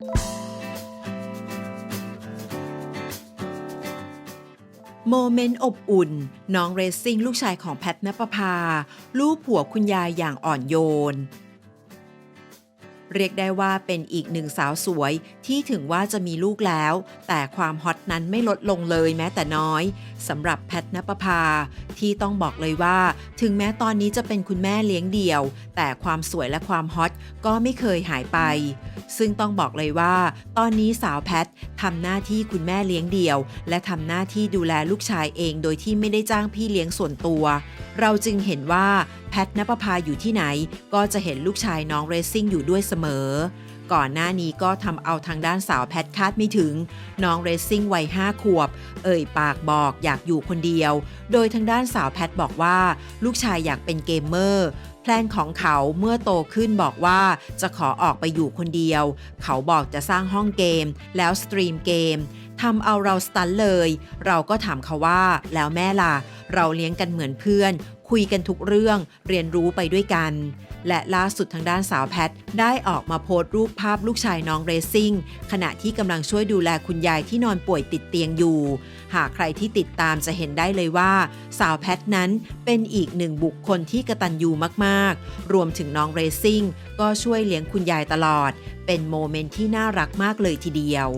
โมเมนต์อบอุ่น น้องเรซซิ่งลูกชายของแพทนปภา ลูกผัวคุณยายอย่างอ่อนโยน เรียกได้ว่าเป็นอีกหนึ่งสาวสวยที่ถึงว่าจะมีลูกแล้ว แต่ความฮอตนั้นไม่ลดลงเลยแม้แต่น้อยสำหรับแพทนปภา ที่ต้องบอกเลยว่า ถึงแม้ตอนนี้จะเป็นคุณแม่เลี้ยงเดี่ยว แต่ความสวยและความฮอตก็ไม่เคยหายไป ซึ่งต้องบอกเลยว่า ตอนนี้สาวแพททำหน้าที่คุณแม่เลี้ยงเดี่ยว และทำหน้าที่ดูแลลูกชายเองโดยที่ไม่ได้จ้างพี่เลี้ยงส่วนตัว เราจึงเห็นว่า แพทนปภาอยู่ที่ไหน ก็จะเห็นลูกชายน้องเรซิ่งอยู่ด้วยเสมอ ก่อนหน้านี้ก็ทำเอาทางด้านสาวแพทคาดไม่ถึง น้องเรซิ่งวัย5ขวบ เอ่ยปากบอกอยากอยู่คนเดียว โดยทางด้านสาวแพทบอกว่า ลูกชายอยากเป็นเกมเมอร์แพลนของเขาเมื่อโตขึ้นบอกว่าจะขอออกไปอยู่คนเดียว เขาบอกจะสร้างห้องเกม แล้วสตรีมเกมทำเอาเราสตันเลย เราก็ถามเขาว่า แล้วแม่ล่ะ เราเลี้ยงกันเหมือนเพื่อน คุยกันทุกเรื่องเรียนรู้ไปด้วยกัน และล่าสุดทางด้านสาวแพทได้ออกมาโพสต์รูปภาพลูกชายน้องเรซิ่งขณะที่กำลังช่วยดูแลคุณยายที่นอนป่วยติดเตียงอยู่ หากใครที่ติดตามจะเห็นได้เลยว่า สาวแพทนั้นเป็นอีกหนึ่งบุคคลที่กระตันยูมากๆ รวมถึงน้องเรซซิ่งก็ช่วยเลี้ยงคุณยายตลอด เป็นโมเมนต์ที่น่ารักมากเลยทีเดียว